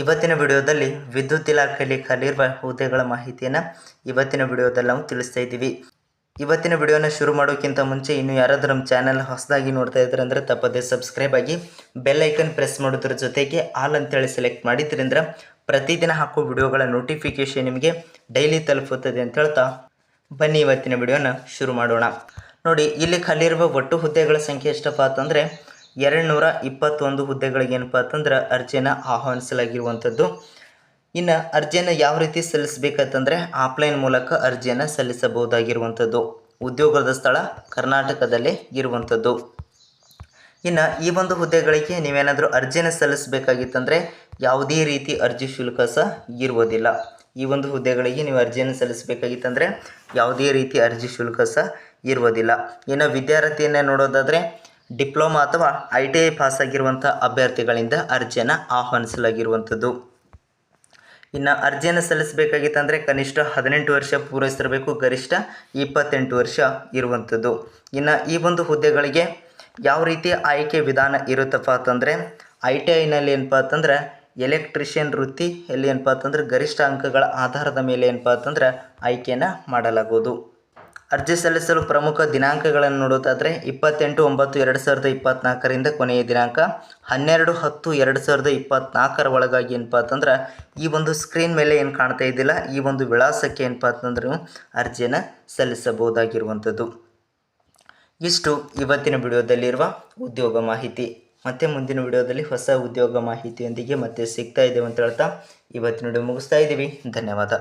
ಇವತ್ತಿನ ವಿಡಿಯೋದಲ್ಲಿ ವಿದ್ಯುತ್ ಇಲಾಖೆಯಲ್ಲಿ ಖಾಲಿರುವ ಹುದ್ದೆಗಳ ಮಾಹಿತಿಯನ್ನು ಇವತ್ತಿನ ವಿಡಿಯೋದಲ್ಲಿ ನಾವು ತಿಳಿಸ್ತಾ ಇದ್ದೀವಿ. ಇವತ್ತಿನ ವಿಡಿಯೋನ ಶುರು ಮಾಡೋಕ್ಕಿಂತ ಮುಂಚೆ ಇನ್ನು ಯಾರಾದರೂ ನಮ್ಮ ಚಾನಲ್ ಹೊಸದಾಗಿ ನೋಡ್ತಾ ಇದ್ದಾರೆ ಅಂದರೆ ತಪ್ಪದೇ ಸಬ್ಸ್ಕ್ರೈಬ್ ಆಗಿ ಬೆಲ್ ಐಕನ್ ಪ್ರೆಸ್ ಮಾಡೋದ್ರ ಜೊತೆಗೆ ಆಲ್ ಅಂತೇಳಿ ಸೆಲೆಕ್ಟ್ ಮಾಡಿದ್ರಿಂದ ಪ್ರತಿದಿನ ಹಾಕೋ ವಿಡಿಯೋಗಳ ನೋಟಿಫಿಕೇಶನ್ ನಿಮಗೆ ಡೈಲಿ ತಲುಪುತ್ತದೆ ಅಂತ ಹೇಳ್ತಾ ಬನ್ನಿ ಇವತ್ತಿನ ವಿಡಿಯೋನ ಶುರು ಮಾಡೋಣ. ನೋಡಿ, ಇಲ್ಲಿ ಖಾಲಿರುವ ಒಟ್ಟು ಹುದ್ದೆಗಳ ಸಂಖ್ಯೆ ಎಷ್ಟಪ್ಪ ಅಂತಂದರೆ ಎರಡು ನೂರ ಇಪ್ಪತ್ತೊಂದು ಹುದ್ದೆಗಳಿಗೆ ಏನಪ್ಪ ಅಂತಂದ್ರೆ ಅರ್ಜಿನ ಆಹ್ವಾನಿಸಲಾಗಿರುವಂಥದ್ದು. ಇನ್ನು ಅರ್ಜಿಯನ್ನು ಯಾವ ರೀತಿ ಸಲ್ಲಿಸಬೇಕಂತಂದರೆ ಆಫ್ಲೈನ್ ಮೂಲಕ ಅರ್ಜಿಯನ್ನು ಸಲ್ಲಿಸಬಹುದಾಗಿರುವಂಥದ್ದು. ಉದ್ಯೋಗದ ಸ್ಥಳ ಕರ್ನಾಟಕದಲ್ಲೇ ಇರುವಂಥದ್ದು. ಇನ್ನು ಈ ಒಂದು ಹುದ್ದೆಗಳಿಗೆ ನೀವೇನಾದರೂ ಅರ್ಜಿಯನ್ನು ಸಲ್ಲಿಸಬೇಕಾಗಿತ್ತಂದರೆ ಯಾವುದೇ ರೀತಿ ಅರ್ಜಿ ಶುಲ್ಕ ಸಹ ಇರುವುದಿಲ್ಲ. ಈ ಒಂದು ಹುದ್ದೆಗಳಿಗೆ ನೀವು ಅರ್ಜಿಯನ್ನು ಸಲ್ಲಿಸಬೇಕಾಗಿತ್ತಂದರೆ ಯಾವುದೇ ರೀತಿ ಅರ್ಜಿ ಶುಲ್ಕ ಸಹ ಇರುವುದಿಲ್ಲ. ಇನ್ನು ವಿದ್ಯಾರ್ಥಿಯನ್ನು ನೋಡೋದಾದರೆ ಡಿಪ್ಲೊಮಾ ಅಥವಾ ಐ ಟಿ ಐ ಪಾಸ್ ಆಗಿರುವಂಥ ಅಭ್ಯರ್ಥಿಗಳಿಂದ ಅರ್ಜಿಯನ್ನು ಆಹ್ವಾನಿಸಲಾಗಿರುವಂಥದ್ದು. ಇನ್ನು ಅರ್ಜಿಯನ್ನು ಸಲ್ಲಿಸಬೇಕಾಗಿತ್ತಂದರೆ ಕನಿಷ್ಠ ಹದಿನೆಂಟು ವರ್ಷ ಪೂರೈಸಿರಬೇಕು, ಗರಿಷ್ಠ ಇಪ್ಪತ್ತೆಂಟು ವರ್ಷ ಇರುವಂಥದ್ದು. ಇನ್ನು ಈ ಒಂದು ಹುದ್ದೆಗಳಿಗೆ ಯಾವ ರೀತಿ ಆಯ್ಕೆ ವಿಧಾನ ಇರುತ್ತಪ್ಪ ಅಂತಂದರೆ, ಐ ಟಿ ಐನಲ್ಲಿ ಏನಪ್ಪ ಅಂತಂದ್ರೆ, ಎಲೆಕ್ಟ್ರಿಷಿಯನ್ ವೃತ್ತಿ ಎಲ್ಲಿ ಏನಪ್ಪ ಅಂತಂದ್ರೆ, ಗರಿಷ್ಠ ಅಂಕಗಳ ಆಧಾರದ ಮೇಲೆ ಏನಪ್ಪ ಅಂತಂದ್ರೆ, ಆಯ್ಕೆಯನ್ನು ಮಾಡಲಾಗುವುದು. ಅರ್ಜಿ ಸಲ್ಲಿಸಲು ಪ್ರಮುಖ ದಿನಾಂಕಗಳನ್ನು ನೋಡೋದಾದರೆ ಇಪ್ಪತ್ತೆಂಟು, ಒಂಬತ್ತು, ಎರಡು ಸಾವಿರದ ಇಪ್ಪತ್ತ್ನಾಲ್ಕರಿಂದ ಕೊನೆಯ ದಿನಾಂಕ, ಹನ್ನೆರಡು, ಹತ್ತು, ಎರಡು ಸಾವಿರದ ಇಪ್ಪತ್ತ್ನಾಲ್ಕರ ಒಳಗಾಗಿ ಏನಪ್ಪ ಅಂತಂದ್ರೆ ಈ ಒಂದು ಸ್ಕ್ರೀನ್ ಮೇಲೆ ಏನು ಕಾಣ್ತಾ ಇದ್ದಿಲ್ಲ, ಈ ಒಂದು ವಿಳಾಸಕ್ಕೆ ಏನಪ್ಪ ಅಂತಂದ್ರೆ ನೀವು ಅರ್ಜಿಯನ್ನು ಸಲ್ಲಿಸಬಹುದಾಗಿರುವಂಥದ್ದು. ಇಷ್ಟು ಇವತ್ತಿನ ವಿಡಿಯೋದಲ್ಲಿರುವ ಉದ್ಯೋಗ ಮಾಹಿತಿ. ಮತ್ತೆ ಮುಂದಿನ ವಿಡಿಯೋದಲ್ಲಿ ಹೊಸ ಉದ್ಯೋಗ ಮಾಹಿತಿಯೊಂದಿಗೆ ಮತ್ತೆ ಸಿಗ್ತಾ ಇದ್ದೇವೆ ಅಂತ ಹೇಳ್ತಾ ಇವತ್ತಿನ ವಿಡಿಯೋ ಮುಗಿಸ್ತಾ ಇದ್ದೀವಿ. ಧನ್ಯವಾದ.